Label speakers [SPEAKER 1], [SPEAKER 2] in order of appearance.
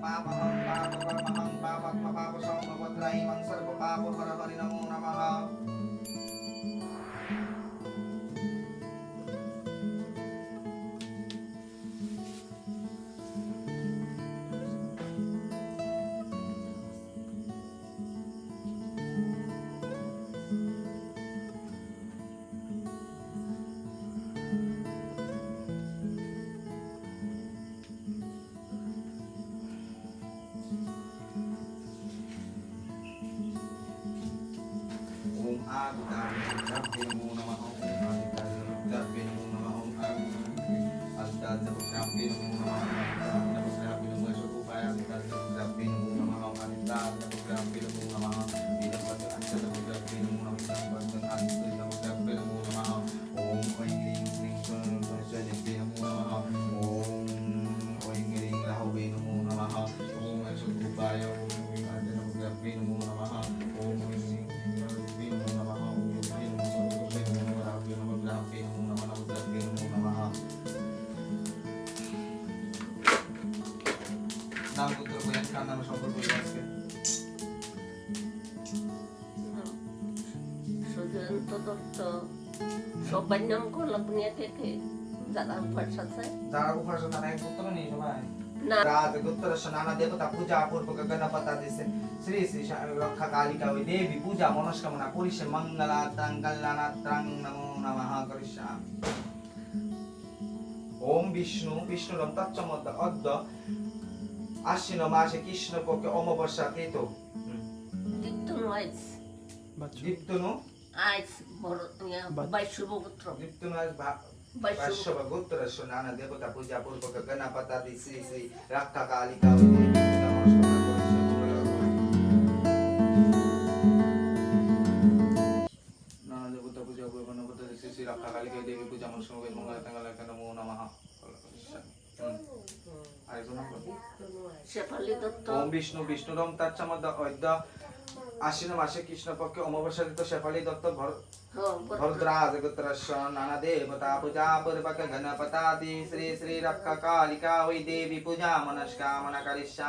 [SPEAKER 1] Papamang papo, papamang papag, mapakusang mapatray, mang sarbo papo, para ka rin ang muna makaw. Agad, dapin mo naman ako. Agad, dapin নাম গোত্র বলেন কার নামে সম্পর্ক হয়ে আজকে
[SPEAKER 2] সুজয়ন্ত দত্ত সবার নাম করলাম দুনিয়া থেকে যারা ভাষাতে
[SPEAKER 1] যারা উপাসনা তারা এক গোত্র নেই সবাই
[SPEAKER 2] না
[SPEAKER 1] रात गोत्र स्नान देवता पूजा पूर्वक गणपता दिसे श्री श्री रक्षा कालिका वै देवी पूजा मनस्कामना पुरुष मंगलात्रं कल्याणात्रं नमो नमः करिष्यामि ওম বিষ্ণু বিষ্ণুরম তচ্চমদ্দ অদ্য আশ্বিন মাসে কৃষ্ণ পক্ষে অমাবস্যা কৃত
[SPEAKER 2] দীপ্তনু আইস
[SPEAKER 1] দীপ্তনু দীপ্তনু স্নান দেবতা পূজা পূর্বক গণপতা দি শ্রী শ্রী রক্ষা কালিকা নানা দেবতা পূজা পূর্বক শ্রী শ্রী রক্ষা কালিকা দেবী পূজা করিষ্যামি মঙ্গল নমো নমঃ বলো। বিষ্ণু বিষ্ণুরম তাচ্ছামদ অদ্য। আশ্বিন মাসে কৃষ্ণপক্ষে অমাবস্যা শেফালি দত্ত ভরদ্রা জগত্রস নানা পূজা পূর্বক গণপতাদি শ্রী শ্রী রক্ষা কালিকা ওই দেবী পূজা মনস্কামনা করিষ্যা